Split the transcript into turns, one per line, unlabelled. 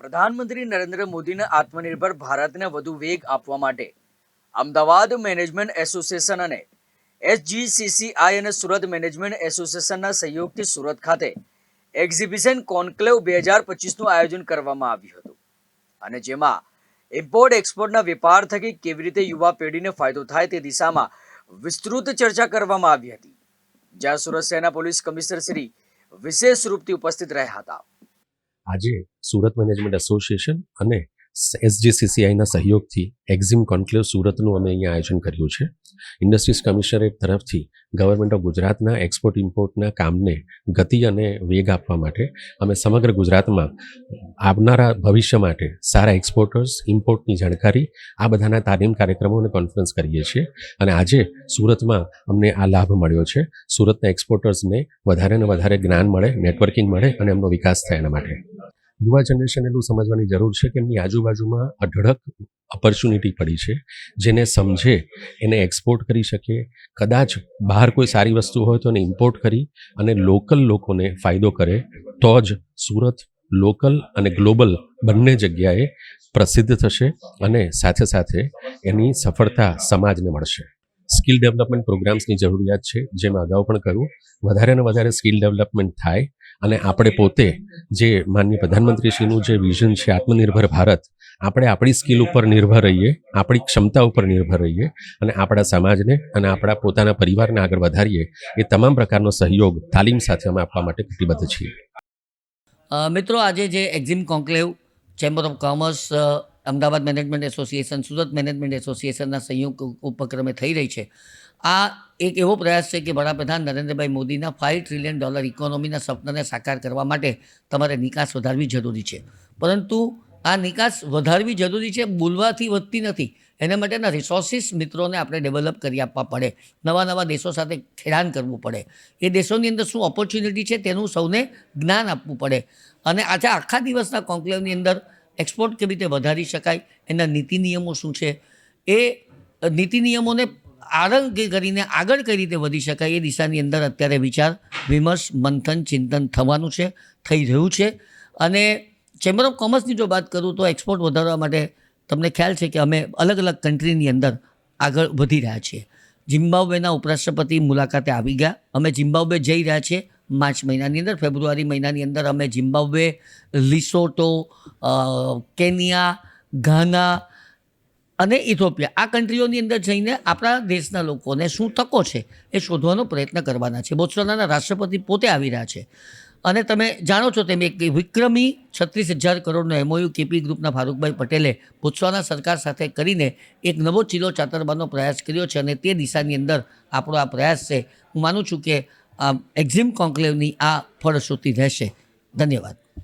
પ્રધાનમંત્રી નરેન્દ્ર મોદીને આત્મનિર્ભર ભારતને વધુ વેગ આપવા માટે અમદાવાદ મેનેજમેન્ટ એસોસિએશન અને એસજીસીસીઆઈ અને સુરત મેનેજમેન્ટ એસોસિએશનના સહયોગથી સુરત ખાતે એક્ઝિબિશન કોન્ક્લેવ બે હજાર પચીસનું આયોજન કરવામાં આવ્યું હતું. અને જેમાં ઇમ્પોર્ટ એક્સપોર્ટના વેપાર થકી કેવી રીતે યુવા પેઢીને ફાયદો થાય તે દિશામાં વિસ્તૃત ચર્ચા કરવામાં આવી હતી. જ્યાં સુરત શહેરના પોલીસ કમિશનર શ્રી વિશેષ રૂપથી ઉપસ્થિત રહ્યા હતા.
આજે સુરત મેનેજમેન્ટ એસોસિએશન અને એસજીસીસીઆઈના સહયોગથી એક્ઝિમ કોન્ક્લેવ સુરતનું અમે અહીંયા આયોજન કર્યું છે. ઇન્ડસ્ટ્રીઝ કમિશનરેટ તરફથી ગવર્મેન્ટ ઓફ ગુજરાતના એક્સપોર્ટ ઇમ્પોર્ટના કામને ગતિ અને વેગ આપવા માટે અમે સમગ્ર ગુજરાતમાં આવનારા ભવિષ્ય માટે સારા એક્સપોર્ટર્સ, ઇમ્પોર્ટની જાણકારી, આ બધાના તાલીમ કાર્યક્રમો અને કોન્ફરન્સ કરીએ છીએ અને આજે સુરતમાં અમને આ લાભ મળ્યો છે. સુરતના એક્સપોર્ટર્સને વધારે ને વધારે જ્ઞાન મળે, નેટવર્કિંગ મળે અને એમનો વિકાસ થાય એના માટે. યુવા જનરેશન એટલું સમજવાની જરૂર છે કે એમની આજુબાજુમાં અઢળક ઓપોર્ચ્યુનિટી પડી છે, જેને સમજે, એને એક્સપોર્ટ કરી શકે. કદાચ બહાર કોઈ સારી વસ્તુ હોય તો એને ઇમ્પોર્ટ કરી અને લોકલ લોકોને ફાયદો કરે. તો જ સુરત લોકલ અને ગ્લોબલ બંને જગ્યાએ પ્રસિદ્ધ થશે અને સાથે સાથે એની સફળતા સમાજને મળશે. સ્કિલ ડેવલપમેન્ટ પ્રોગ્રામ્સની જરૂરિયાત છે, જેમ અગાઉ પણ કહ્યું વધારે ને વધારે સ્કિલ ડેવલપમેન્ટ થાય અને આપણે પોતે જે માનનીય પ્રધાનમંત્રીશ્રીનું જે વિઝન છે, આત્મનિર્ભર ભારત, આપણે આપણી સ્કિલ ઉપર નિર્ભર રહીએ, આપણી ક્ષમતા ઉપર નિર્ભર રહીએ અને આપણા સમાજને અને આપણા પોતાના પરિવારને આગળ વધારીએ, એ તમામ પ્રકારનો સહયોગ તાલીમ સાથે અમે આપવા માટે કટિબદ્ધ છીએ.
મિત્રો, આજે જે EXIM conclave, chamber of commerce Ahmedabad management association, Surat management એસોસિએશનના સંયુક્ત ઉપક્રમે થઈ રહી છે. આ એક એવો પ્રયાસ છે કે વડાપ્રધાન નરેન્દ્રભાઈ મોદીના ફાઇવ ટ્રિલિયન ડોલર ઇકોનોમીના સપનાને સાકાર કરવા માટે તમારે નિકાસ વધારવી જરૂરી છે. પરંતુ આ નિકાસ વધારવી જરૂરી છે બોલવાથી વધતી નથી. એના માટેના રિસોર્સિસ મિત્રોને આપણે ડેવલપ કરી આપવા પડે. નવા નવા દેશો સાથે ખેડાણ કરવું પડે. એ દેશોની અંદર શું ઓપોર્ચ્યુનિટી છે તેનું સૌને જ્ઞાન આપવું પડે. અને આજે આખા દિવસના કોન્ક્લેવની અંદર એક્સપોર્ટ કેવી રીતે વધારી શકાય, એના નીતિ નિયમો શું છે, એ નીતિ નિયમોને આરંગ કરીને આગળ કઈ રીતે વધી શકાય એ દિશાની અંદર અત્યારે વિચાર, વિમર્શ, મંથન, ચિંતન થવાનું છે, થઈ રહ્યું છે. અને ચેમ્બર ઓફ કોમર્સની જો વાત કરું તો એક્સપોર્ટ વધારવા માટે તમને ખ્યાલ છે કે અમે અલગ અલગ કન્ટ્રીની અંદર આગળ વધી રહ્યા છીએ. જિમ્બાબ્વેના ઉપરાષ્ટ્રપતિ મુલાકાતે આવી ગયા. અમે જિમ્બાબ્વે જઈ રહ્યા છીએ. માર્ચ મહિનાની અંદર, ફેબ્રુઆરી મહિનાની અંદર અમે ઝિમ્બાબ્વે, લિસોટો કેનિયા, ઘાના અને ઇથોપિયા આ કન્ટ્રીઓની અંદર જઈને આપણા દેશના લોકોને શું તકો છે એ શોધવાનો પ્રયત્ન કરવાના છે. બોત્સોનાના રાષ્ટ્રપતિ પોતે આવી રહ્યા છે. અને તમે જાણો છો તેમ એક વિક્રમી છત્રીસ હજાર કરોડનો એમઓયુ કેપી ગ્રુપના ફારૂકભાઈ પટેલે બોત્સવાના સરકાર સાથે કરીને એક નવો ચીલો ચાતરવાનો પ્રયાસ કર્યો છે અને તે દિશાની અંદર આપણો આ પ્રયાસ છે. હું માનું છું કે એક્ઝિમ કોન્ક્લેવની આ ફળશ્રુતિ રહેશે. ધન્યવાદ.